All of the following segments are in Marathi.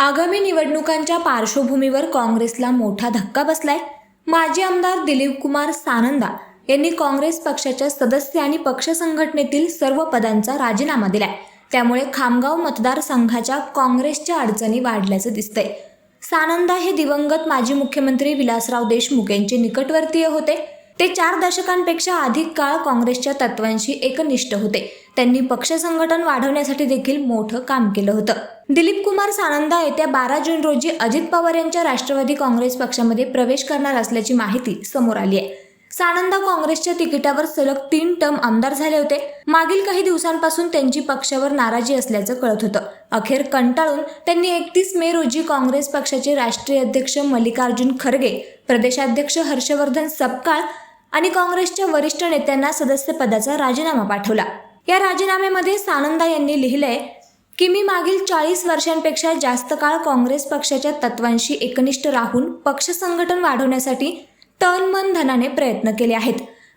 आगामी निवडणुकांच्या पार्श्वभूमीवर काँग्रेसला मोठा धक्का बसलाय. माजी आमदार दिलीप कुमार सानंदा यांनी काँग्रेस पक्षाच्या सदस्य आणि पक्ष संघटनेतील सर्व पदांचा राजीनामा दिलाय. त्यामुळे खामगाव मतदारसंघाच्या काँग्रेसच्या अडचणी वाढल्याचं दिसतंय. सानंदा हे दिवंगत माजी मुख्यमंत्री विलासराव देशमुख यांचे निकटवर्तीय होते. ते चार दशकांपेक्षा अधिक काळ काँग्रेसच्या तत्वांशी एकनिष्ठ होते. त्यांनी पक्ष संघटन वाढवण्यासाठी देखील मोठं काम केलं होतं. दिलीप कुमार सानंदा येत्या बारा जून रोजी अजित पवार यांच्या राष्ट्रवादी काँग्रेस पक्षामध्ये प्रवेश करणार असल्याची माहिती समोर आली आहे. सानंदा काँग्रेसच्या तिकिटावर सलग तीन टर्म आमदार झाले होते. मागील काही दिवसांपासून त्यांची पक्षावर नाराजी असल्याचं कळत होतं. अखेर कंटाळून त्यांनी एकतीस मे रोजी काँग्रेस पक्षाचे राष्ट्रीय अध्यक्ष मल्लिकार्जुन खरगे प्रदेशाध्यक्ष हर्षवर्धन सपकाळ आणि काँग्रेसच्या वरिष्ठ नेत्यांना सदस्यपदाचा राजीनामा पाठवला. या राजीनाम्यामध्ये सानंदा यांनी लिहिलंय की मी मागील चाळीस वर्षांपेक्षा जास्त काळ काँग्रेस पक्षाच्या तत्वांशी एकनिष्ठ राहून पक्ष संघटन वाढवण्यासाठी तन मन धनाने प्रयत्न केले आहेत.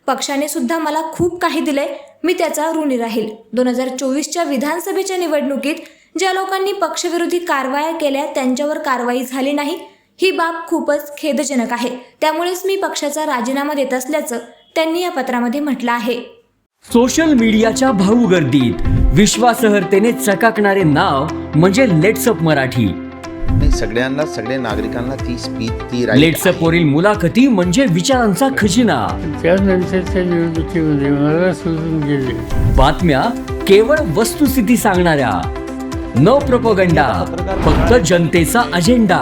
पक्षाने सुद्धा मला खूप काही दिलंय मी त्याचा ऋणी राहील. दोन हजार चोवीसच्या विधानसभेच्या निवडणुकीत ज्या लोकांनी पक्षविरोधी कारवाया केल्या त्यांच्यावर कारवाई झाली नाही ही बाब खूपच खेदजनक आहे. त्यामुळेच मी पक्षाचा राजीनामा देत असल्याचं त्यांनी या पत्रामध्ये म्हटलं आहे. सोशल मीडियाच्या भाऊ गर्दीत. विश्वासार्हतेने चकाकणारे नाव म्हणजे लेट्सअप मराठी. नाही सगळ्यांना सगळ्या नागरिकांना ती स्पीच ती right लेट्सअप आहे. वरील मुलाखती म्हणजे विचारांचा खजिना. त्यानंतरच्या निवडणुकीमध्ये मला सोडून गेले. बातम्या केवळ वस्तुस्थिती सांगणाऱ्या. न प्रपोगंडा फक्त जनतेचा अजेंडा